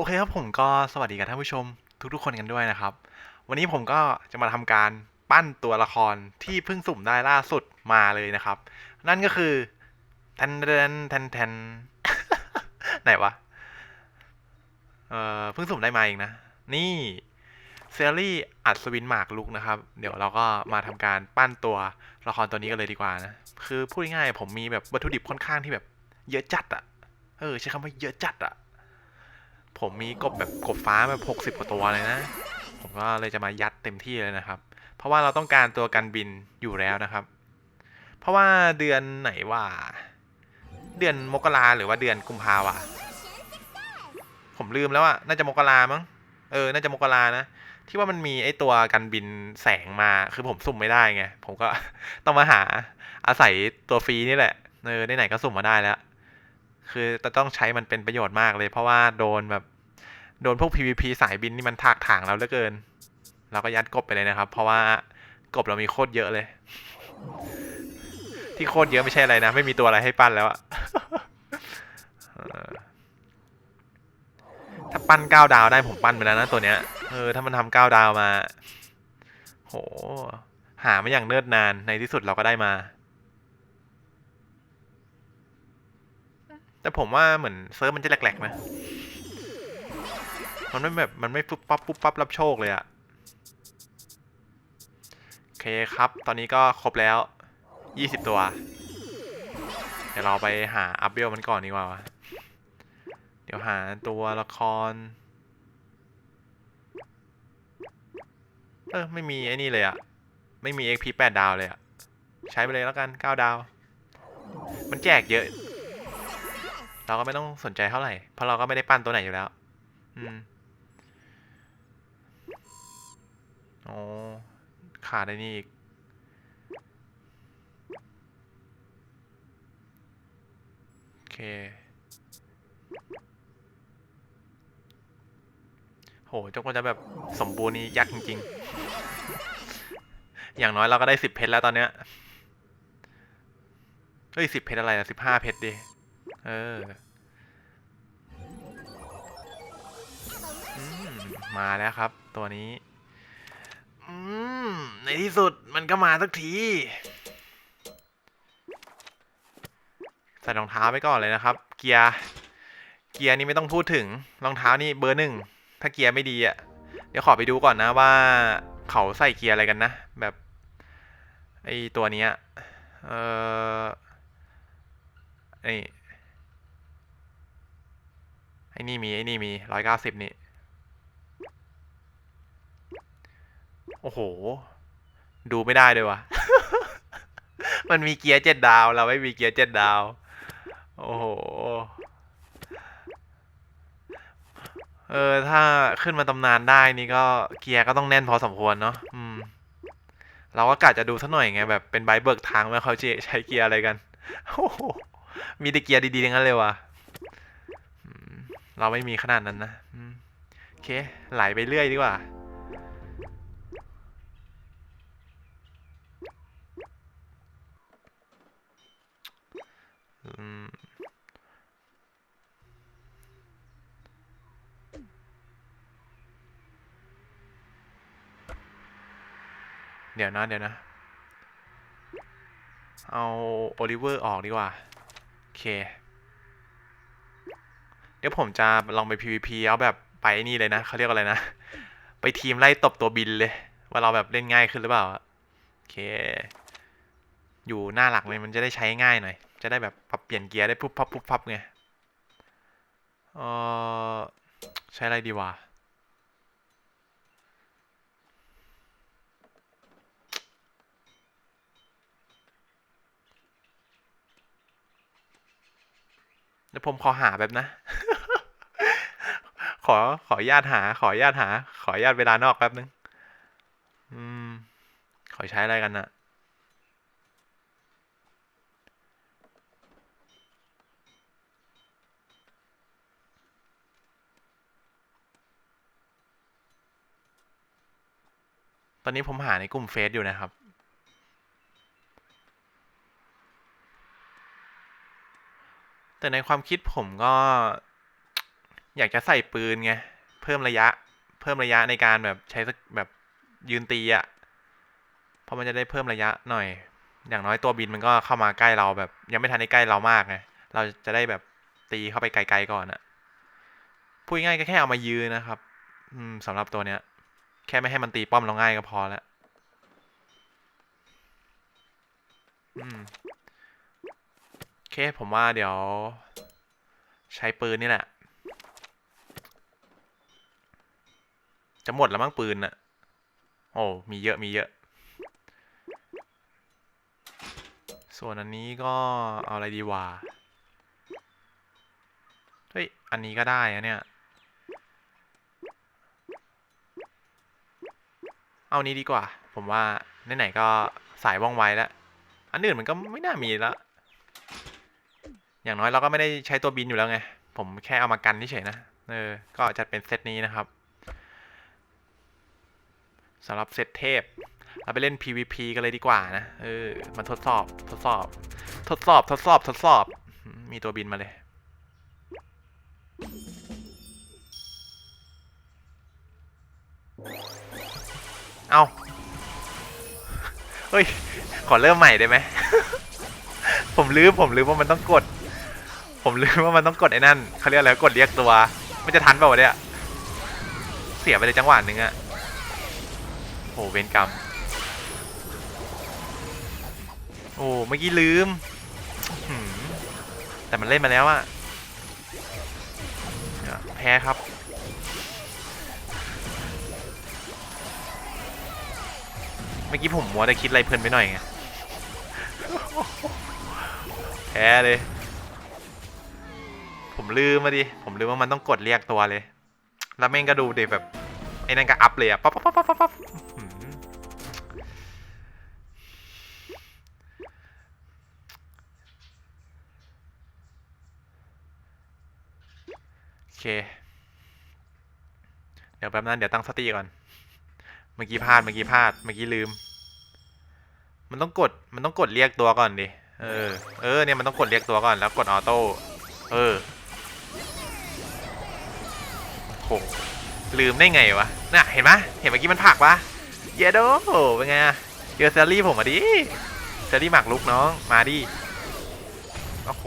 โอเคครับผมก็สวัสดีกับท่านผู้ชมทุกๆคนกันด้วยนะครับ วันนี้ผมก็จะมาทำการปั้นตัวละครที่เพิ่งสุ่มได้ล่าสุดมาเลยนะครับ นั่นก็คือแทนแทนแทนแทนไหนวะเอ่อเพิ่งสุ่มได้มาเองนะ นี่เซรี่อัศวินหมากลุกนะครับ เดี๋ยวเราก็มาทำการปั้นตัวละครตัวนี้กันเลยดีกว่านะ คือพูดง่ายๆผมมีแบบวัตถุดิบค่อนข้างที่แบบเยอะจัดอะเออใช้คำว่าเยอะจัดอะ ผมมีกบแบบกบฟ้าแบบหกสิบกว่าตัวเลยนะ ผมก็เลยจะมายัดเต็มที่เลยนะครับ เพราะว่าเราต้องการตัวกันบินอยู่แล้วนะครับ เพราะว่าเดือนไหนว่า เดือนมกราหรือว่าเดือนกุมภาวะผมลืมแล้วอะน่าจะมกรามั้ง เออ น่าจะมกรานะ ที่ว่ามันมีไอตัวกันบินแสงมา คือผมสุ่มไม่ได้ไง ผมก็ต้องมาหาอาศัยตัวฟรีนี่แหละ เออ ไหนๆก็สุ่มมาได้แล้ว คือจะต้องใช้มันเป็นประโยชน์มากเลย เพราะว่าโดนแบบ โดนพวก PVP สายบินนี่มันถากถางเราเหลือเกิน เราก็ยัดกบไปเลยนะครับ เพราะว่ากบเรามีโคตรเยอะเลย ที่โคตรเยอะไม่ใช่อะไรนะ ไม่มีตัวอะไรให้ปั้นแล้วอะถ้าปั้นเก้าดาวได้ผมปั้นไปแล้วนะตัวเนี้ย เออถ้ามันทำเก้าดาวมา โห หาไม่อย่างเนิ่นนานในที่สุดเราก็ได้มา แต่ผมว่าเหมือนเซิร์ฟมันจะแหลกๆนะ มันไม่แบบมันไม่ปุ๊บปั๊บปุ๊บปั๊บรับโชคเลยอะโอเคครับ ตอนนี้ก็ครบแล้ว 20 ตัว เดี๋ยวเราไปหาอัพเบลมันก่อนดีกว่าวะเดี๋ยวหาตัวละคร เออไม่มีไอ้นี่เลยอะไม่มี XP 8 ดาวเลยอะใช้ไปเลยแล้วกัน 9 ดาว มันแจกเยอะ เราก็ไม่ต้องสนใจเท่าไหร่ เพราะเราก็ไม่ได้ปั้นตัวไหนอยู่แล้ว อืม โอ้ขาดได้นี่อีก โอเค โหจงกว่าจะแบบสมบูรณ์นี่ยากจริง ๆ อย่างน้อยเราก็ได้สิบเพชรแล้วตอนเนี้ย เฮ้ยสิบเพชรอะไรนะสิบห้าเพชรดิ เอออมมาแล้วครับ ตัวนี้ อืม ในที่สุดมันก็มาสักที ใส่รองเท้าไปก่อนเลยนะครับ เกียร์ เกียร์นี่ไม่ต้องพูดถึง รองเท้านี่เบอร์หนึ่ง ถ้าเกียร์ไม่ดีอะ เดี๋ยวขอไปดูก่อนนะว่าเขาใส่เกียร์อะไรกันนะ แบบไอตัวนี้เออไอไอนี่มีไอนี่มีร้อยเก้าสิบนี่ โอ้โห ดูไม่ได้เลยวะ มันมีเกียร์เจ็ดดาว เราไม่มีเกียร์เจ็ดดาว โอ้โห เออ ถ้าขึ้นมาตำนานได้นี่ก็เกียร์ก็ต้องแน่นพอสมควรเนาะ อืม เราก็กะจะดูสักหน่อยไงแบบเป็นใบเบิกทางว่าเขาจะใช้เกียร์อะไรกัน โอ้โห มีแต่เกียร์ดีๆทั้งนั้นเลยว่ะเราไม่มีขนาดนั้นนะ โอเค ไหลไปเรื่อยดีกว่า เดี๋ยวนะเดี๋ยวนะ เอาโอลิเวอร์ออกดีกว่า โอเค เดี๋ยวผมจะลองไป PVP เอาแบบไปนี่เลยนะเขาเรียกว่าอะไรนะ ไปทีมไล่ตบตัวบินเลย ว่าเราแบบเล่นง่ายขึ้นหรือเปล่า โอเค อยู่หน้าหลักเลยมันจะได้ใช้ง่ายหน่อย จะได้แบบปรับเปลี่ยนเกียร์ได้ปุ๊บพับปุ๊บพับไงเออใช้อะไรดีวะเดี๋ยวผมขอหาแบบนะ ขอขอญาตหา ขอญาตหา ขอญาตเวลานอกแป๊บนึง อืม ขอใช้อะไรกันนะต อนนี้ผมหาในกลุ่มเฟซอยู่นะครับ แต่ในความคิดผมก็ อยากจะใส่ปืนไง เพิ่มระยะ เพิ่มระยะในการแบบใช้สักแบบยืนตีอะ่ะ เพราะมันจะได้เพิ่มระยะหน่อย อย่างน้อยตัวบินมันก็เข้ามาใกล้เราแบบ ยังไม่ทันได้ใกล้เรามากไง เราจะได้แบบตีเข้าไปไกลๆก่อนอะพูดง่ายๆก็แค่เอามายืนนะครับ อืมสำหรับตัวเนี้ย แค่ไม่ให้มันตีป้อมเราง่ายก็พอแล้วอืมโอเค ผมว่าเดี๋ยว ใช้ปืนนี่แหละ จะหมดแล้วมั้งปืนน่ะ โอ้มีเยอะมีเยอะ ส่วนอันนี้ก็เอาอะไรดีวะเฮ้ย อันนี้ก็ได้อะเนี่ย เอานี้ดีกว่า ผมว่าไหนๆก็สายว่องไวแล้ว อันอื่นมันก็ไม่น่ามีแล้ว อย่างน้อยเราก็ไม่ได้ใช้ตัวบินอยู่แล้วไง ผมแค่เอามากันเฉยๆนะ เออ ก็จัดเป็นเซตนี้นะครับสำหรับเซตเทพ เราไปเล่น PVP กันเลยดีกว่านะ เออ มันทดสอบ ทดสอบ ทดสอบ ทดสอบ ทดสอบ มีตัวบินมาเลย เอาเฮ้ย ขอเริ่มใหม่ได้ไหม ผมลืมผมลืมว่ามันต้องกด ผมลืมว่ามันต้องกดไอ้นั่นเขาเรียกอะไรกดเรียกตัว มันจะทันเปล่าวะเนี่ย เสียไปเลยจังหวะหนึ่งอะโอ้เวรกรรม โอ้เมื่อกี้ลืม แต่มันเล่นมาแล้วอะแพ้ครับ เมื่อกี้ผมมัวแต่คิดอะไรเพลินไปหน่อยไงแพ้เลย ผมลืมมาดิ ผมลืมว่ามันต้องกดเรียกตัวเลย แล้วแม่งก็ดูเด็แบบไอ้นั่นก็อัพเลยอะปั๊บปั๊บปั๊บปั๊บปั๊บโอเค เดี๋ยวแป๊บนั้นเดี๋ยวตั้งสติก่อน มื่อกี้พลาดเมื่อกี้พลาดเมื่อกี้ลืม มันต้องกดมันต้องกดเรียกตัวก่อนดิเออเออเนี่ยมันต้องกดเรียกตัวก่อนแล้วกดออโต้เออโหลืมได้ไงวะน่ะเห็นไหมเห็นเมื่อกี้มันผักปะเยโดเป็นไงเจอเซลลี่ผมมาดิเซลลี่หมักลุกน้องมาดิโอ้โห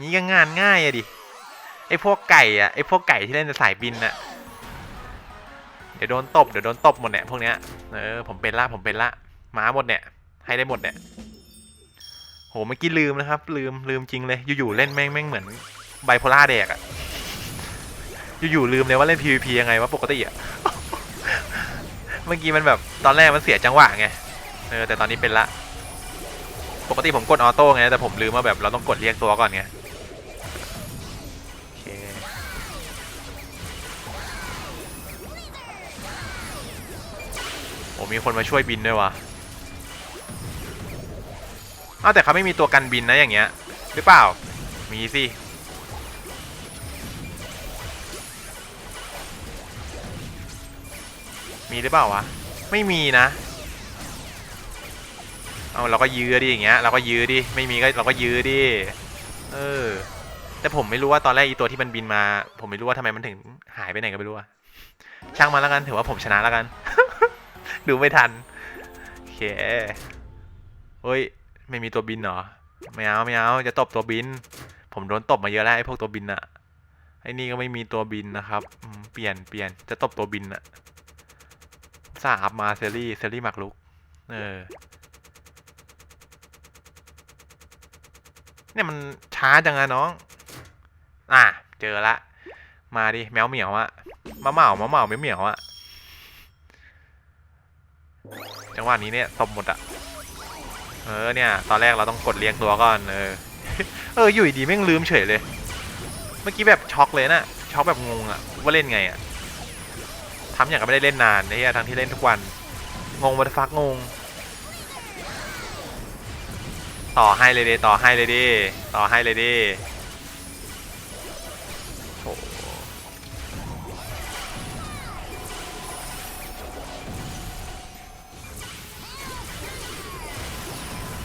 นี่ก็งานง่ายอะดิไอพวกไก่อะไอพวกไก่ที่เล่นสายบินอะ ดี๋ยวโดนตบเดี๋ยวโดนตบหมดเนี่ยพวกเนี้ยเออผมเป็นละผมเป็นละมาหมดเนี่ยให้ได้หมดเนี่ยโหเมื่อกี้ลืมนะครับ ลืมลืมจริงเลยอยู่ๆเล่นแม่งแม่งเหมือนไบโพล่าแดกอะอยู่ๆลืมเลยว่าเล่น PVP ยังไงวะปกติอะเมื่อกี้มันแบบตอนแรกมันเสียจังหวะไงเออแต่ตอนนี้เป็นละ ปกติผมกดออโต้ไงแต่ผมลืมว่าแบบเราต้องกดเรียกตัวก่อนไง โอ้มีคนมาช่วยบินด้วยวะอ้าวแต่เขาไม่มีตัวกันบินนะอย่างเงี้ย หรือเปล่า มีสิมีหรือเปล่าวะ ไม่มีนะ เอาเราก็ยื้อดิอย่างเงี้ยเราก็ยื้อดิ ไม่มีก็เราก็ยื้อดิ เออ แต่ผมไม่รู้ว่าตอนแรกอีตัวที่มันบินมา ผมไม่รู้ว่าทำไมมันถึงหายไปไหนก็ไม่รู้อะช่างมันแล้วกันถือว่าผมชนะแล้วกัน ดูไม่ทันโอเคเฮ้ย ไม่มีตัวบินเหรอ ไม่เอาไม่เอาจะตบตัวบิน ผมโดนตบมาเยอะแล้วไอ้พวกตัวบินอะไอ้นี่ก็ไม่มีตัวบินนะครับ เปลี่ยนเปลี่ยนจะตบตัวบินอะสาบมาเซรี่เซรี่หมักลุก เออ เนี่ยมันช้าจังอะน้อง อะ เจอละ มาดิแมวเหมียวอะมาเหมามาเหมาไม่เหมียวอะจั งหวะนี้เนี่ยตบหมดอะเออเนี่ย ตอนแรกเราต้องกดเรียกตัวก่อนเออเอออยู่ดีแม่งลืมเฉยเลย เมื่อกี้แบบช็อกเลยนะช็อกแบบงงอะว่าเล่นไงอะทำอย่างกับไม่ได้เล่นนานเหี้ยทั้งที่เล่นทุกวัน งงวัตฟักงง ต่อให้เลยดิต่อให้เลยดิต่อให้เลยดิ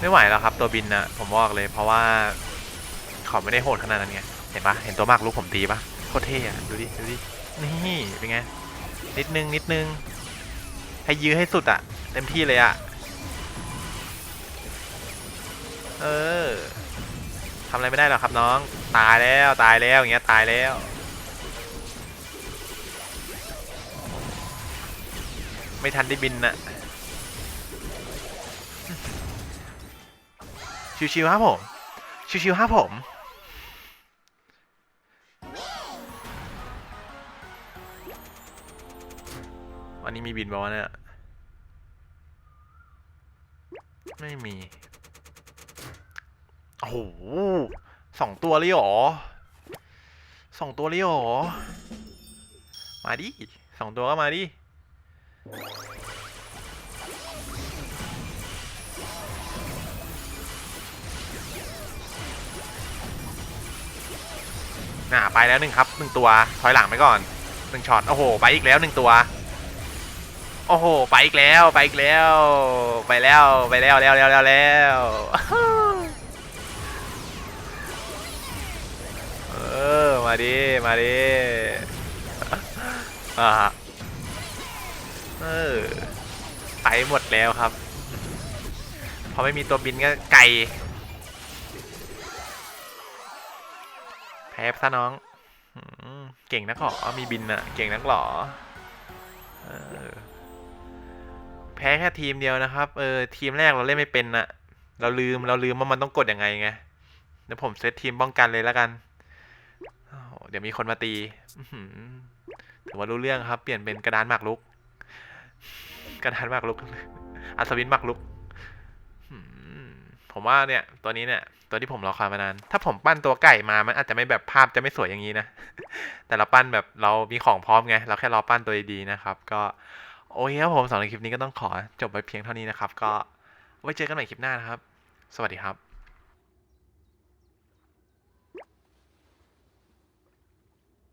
ไม่ไหวแล้วครับตัวบินนะผมบอกเลย เพราะว่าเขาไม่ได้โหดขนาดนั้นไงเห็นปะเห็นตัวมากลูกผมตีปะโคตรเท่อะดูดิดูดินี่เป็นไงนิดนึงนิดนึงให้ยื้อให้สุดอะเต็มที่เลยอะเออทำอะไรไม่ได้หรอกครับน้อง ตายแล้วตายแล้วอย่างเงี้ยตายแล้วไม่ทันได้บินน่ะ ชิวๆครับผม ชิวๆครับผม วันนี้มีบินบอกว่าวะเนี่ย ไม่มี โอ้โหสองตัวเลยเหรอสองตัวเลยเหรอ มาดิสองตัวก็มาดิ น่าไปแล้วหนึ่งครับหนึ่งตัวถอยหลังไปก่อนหนึ่งช็อตโอ้โห ไปอีกแล้วหนึ่งตัว โอ้โห ไปอีกแล้วไปอีกแล้ว ไปแล้วไปแล้วแล้วแล้วแล้วแล้วเออมาดิมาดิอ่าเออไปหมดแล้วครับพอไม่มีตัวบินก็ไก่ แพ้ซะน้อง เก่งนักหรอมีบินอะเก่งนักหรอแพ้แค่ทีมเดียวนะครับ เออทีมแรกเราเล่นไม่เป็นอะเราลืมเราลืมว่ามันต้องกดยังไงไง เดี๋ยวผมเซตทีมป้องกันเลยแล้วกัน เดี๋ยวมีคนมาตี ถือว่ารู้เรื่องครับ เปลี่ยนเป็นกระดานหมากรุก กระดานหมากรุก อัศวินหมากรุก ผมว่าเนี่ยตัวนี้เนี่ยตัวที่ผมรอคอยมานาน ถ้าผมปั้นตัวไก่มามันอาจจะไม่แบบภาพจะไม่สวยอย่างนี้นะ แต่เราปั้นแบบเรามีของพร้อมไง เราแค่รอปั้นตัวดีๆนะครับ ก็โอเคครับผมสำหรับคลิปนี้ก็ต้องขอจบไปเพียงเท่านี้นะครับ ก็ไว้เจอกันใหม่คลิปหน้านะครับ สวัสดีครับ